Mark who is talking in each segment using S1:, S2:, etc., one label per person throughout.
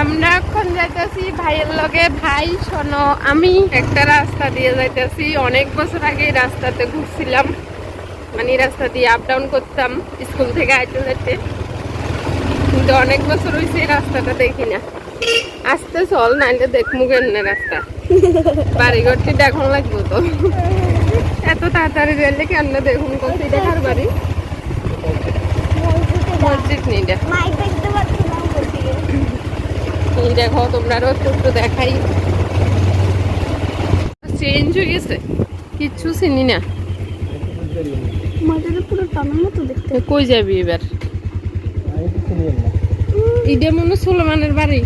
S1: আমরা এখন যাইতেছি ভাইয়ের লগে। ভাই, শোনো, আমি একটা রাস্তা দিয়ে যাইতেছি। অনেক বছর আগে রাস্তাতে ঘুরছিলাম। মানে রাস্তা দিয়ে আপ ডাউন করতাম, স্কুল থেকে আইতে যাইতে। কিন্তু অনেক বছর হয়েছে রাস্তাটা দেখি না। আসতে চল নাইলে দেখমু কেন রাস্তা। বাড়িঘরটি দেখুন লাগবো তো। এত তাড়াতাড়ি গেলে কেন দেখুন? কোথায় দেখার বাড়ি? মসজিদ নেই দেখ
S2: মাইক দেখতে পাচ্ছিলাম কোথায়
S1: এই দেখো তোমরা একটু একটু দেখাই। চেঞ্জ হয়ে গেছে। কিচ্ছু চিনি না। কই যাবি এবার? ইডে মনে সোলোমানের বাড়ি।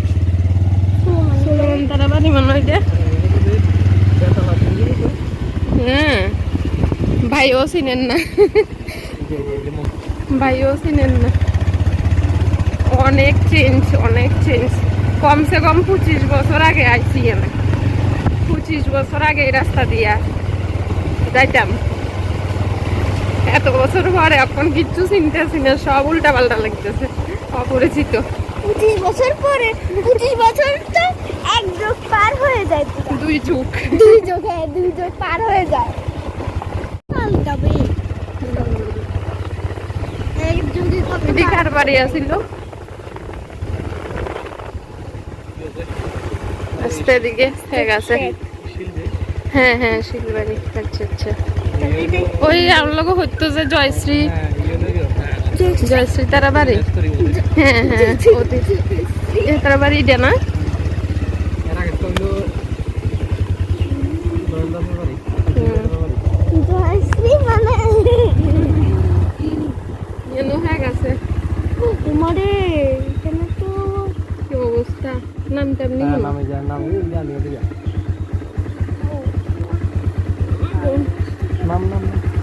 S1: সোলোমান তারা বাড়ি মনে হয় এটা। হ্যাঁ। ভাইও চিনেন না। ভাইও চিনেন না। অনেক চেঞ্জ অনেক চেঞ্জ কমসে কম পঁচিশ বছর আগে আইছি আমি। পঁচিশ বছর আগে এই রাস্তা দিয়া যাইতাম। এত বছর পরে এখন কিচ্ছু চিনতেছি না সব উল্টা পাল্টা লাগতেছে অপরিচিত।
S2: পঁচিশ বছর পরে পঁচিশ বছর তো এক যোগ পার হয়ে যায়
S1: দুই যুগ।
S2: দুই যোগে দুই যোগ পার হয়ে যায়।
S1: বাড়ি আসিল আস্তে দিকে ঠিক আছে। হ্যাঁ হ্যাঁ শিলবাড়ি আচ্ছা আচ্ছা। ওই আমলোক হইতো যে জয়শ্রী। জয়শ্রী তারা বাড়ি? হ্যাঁ হ্যাঁ তারা বাড়ি এটা না
S2: মানে
S1: হ্যাঁ গেছে
S2: তোমারে এখানে তো
S1: কি অবস্থা? নাম তেমনি হলো।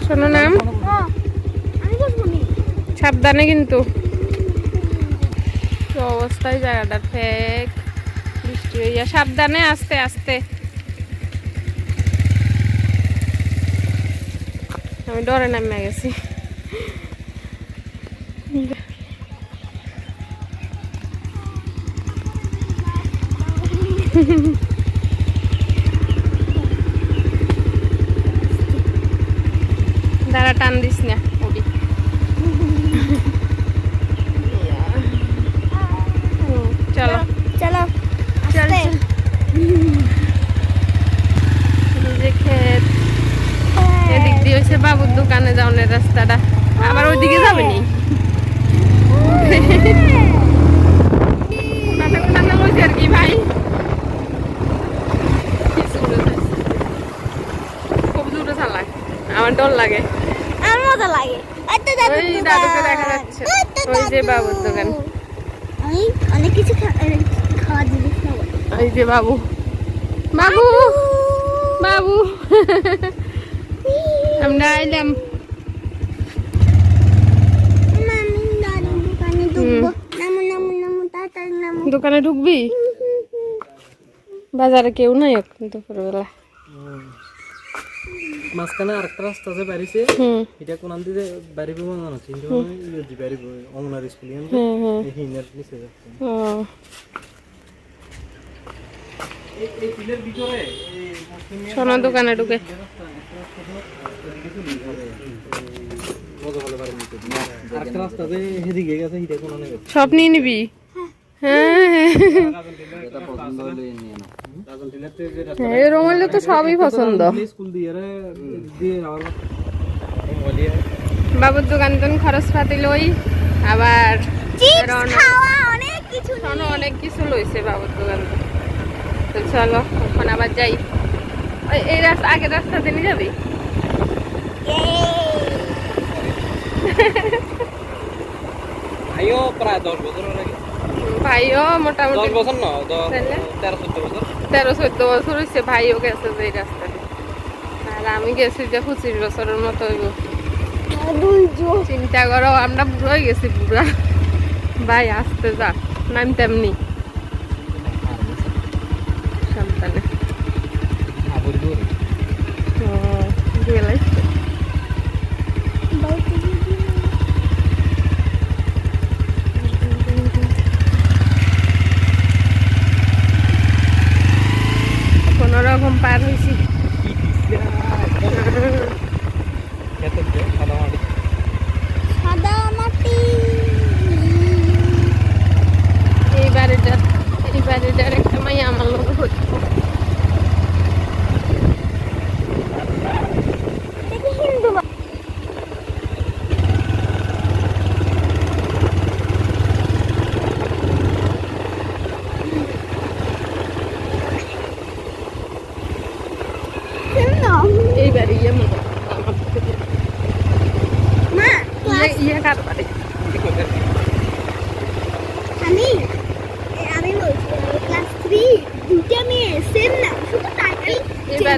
S1: শোনো নাম
S2: হ্যাঁ, আমি বসবো নি।
S1: সাবধানে কিন্তু। অবস্থায়? জায়গাটা ফেক বৃষ্টি হইয়া সাবধানে আস্তে আস্তে। আমি ডরে নামে গেছি। দাঁড়া টান দিস না ওডি হুম, চলো
S2: চলো
S1: চল
S2: আস্তে।
S1: এই যে ক্ষেত
S2: হ্যাঁ।
S1: এদিক দিয়ে হচ্ছে বাবুর দোকানে যাওয়ার রাস্তাটা আবার ওইদিকে যাবে নি কোনাতে কোনাতে বলছি আর কি ভাই কি সুন্দর লাগছে। খুব দূরে চালায় আমার ডর লাগে
S2: আমার মজা লাগে ওই তো দাদুর
S1: ওই
S2: দোকান।
S1: দাদুকে দেখা যাচ্ছে।
S2: ওই তো
S1: ওই যে
S2: দাদু।
S1: বাবুর দোকান।
S2: আমি অনেক কিছু খা- অনেক কিছু খাওয়া জিনিস খাব
S1: এই যে বাবু। বাবু! বাবু! আমরা আইলাম।
S2: মামি দাদুর দোকানে ঢুকবো। নামু নামু নামু তাড়াতাড়ি নামু।
S1: দোকানে ঢুকবি? বাজারে কেউ নাই এখন দুপুরবেলা।
S3: মাঝখানে আরেকটা রাস্তা আছে বাড়িছে এটা কোন দিকে বাড়িব মনে হচ্ছে কিন্তু ইয়ে বাড়িব অমনার স্কুল
S1: হ্যাঁ হ্যাঁ
S3: হিনার নিচে যাচ্ছে।
S1: সোনা দোকানে ঢুকে।
S3: বাড়ি আছে
S1: সব নিয়ে নিবি? হ্যাঁ। এই রঙলে তো সবই পছন্দ বাবুর দোকান তো খরচ পাতি লই আবার
S2: অনেক কিছু
S1: অনেক কিছু লইছে বাবুর দোকান তো চলো এখন আবার যাই ওই এই রাস্তা আগের রাস্তা দিয়ে যাবি
S3: আইও প্রায় দশ বছর আগে
S1: ভাইও
S3: দশ
S1: মোটামুটি
S3: বছর না তেরো চোদ্দ বছর
S1: তেরো চোদ্দ বছর হয়েছে ভাইও গেছে যে রাস্তাতে আর আমি গেছি যে পঁচিশ বছরের মতো হইব। চিন্তা করো আমরা বুড়ো হয়ে গেছি বুড়া। ভাই আসতে যা নাম তেমনি
S3: সন্তানে
S1: ও, গেলাইছে।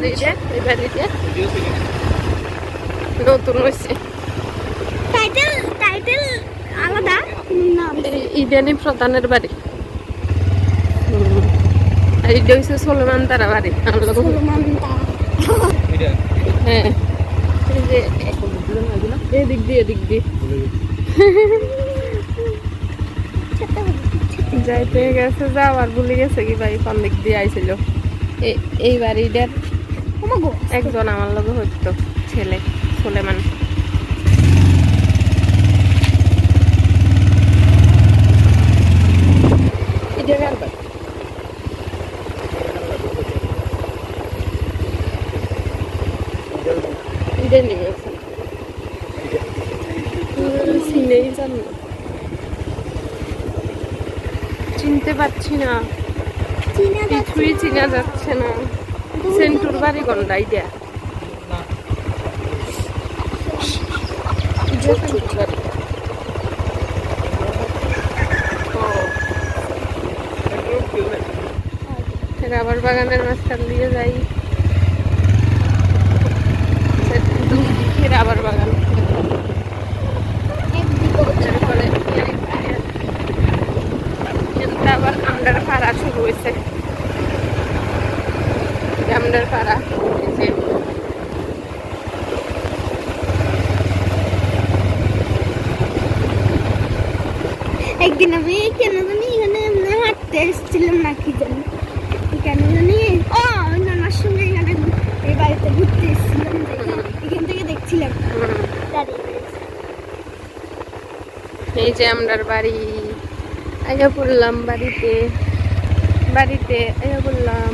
S1: বাড়িটা এই বাড়িটা নতুন হয়েছে
S2: টাইটেল টাইটেল আলাদা
S1: ইডেনি প্রধানের বাড়ি। আর এটা হচ্ছে সোলেমান তারা বাড়ি আমার হ্যাঁ এদিক দিয়ে এদিক দিয়ে যাইতে গেছে যাওয়ার ভুলে গেছে কি ভাই কোন দিক দিয়ে আইছিল? এই বাড়িটার একজন আমার লগে হইতো ছেলে সোলেমান। চিনতে পারছি না। কিছুই চিনা যাচ্ছে না। সেন্টুর বাড়ি গন্ডা ইডিয়া রাবার বাগানের মাঝখান দিয়ে যাই দুই দিকে রাবার বাগান তারপরে আবার আমডার পাড়া শুরু হয়েছে। আমডার পাড়া।
S2: একদিন আমি কেন জানি এখানে হাঁটতে এসেছিলাম না কি জানি। কেন জানি? ও নানার সঙ্গে এখানে এই বাড়িতে ঘুরতে এসেছিলাম এখান থেকে দেখছিলাম।
S1: এই যে আমরার বাড়ি। আইয়া পড়লাম বাড়িতে। বাড়িতে আইয়া পড়লাম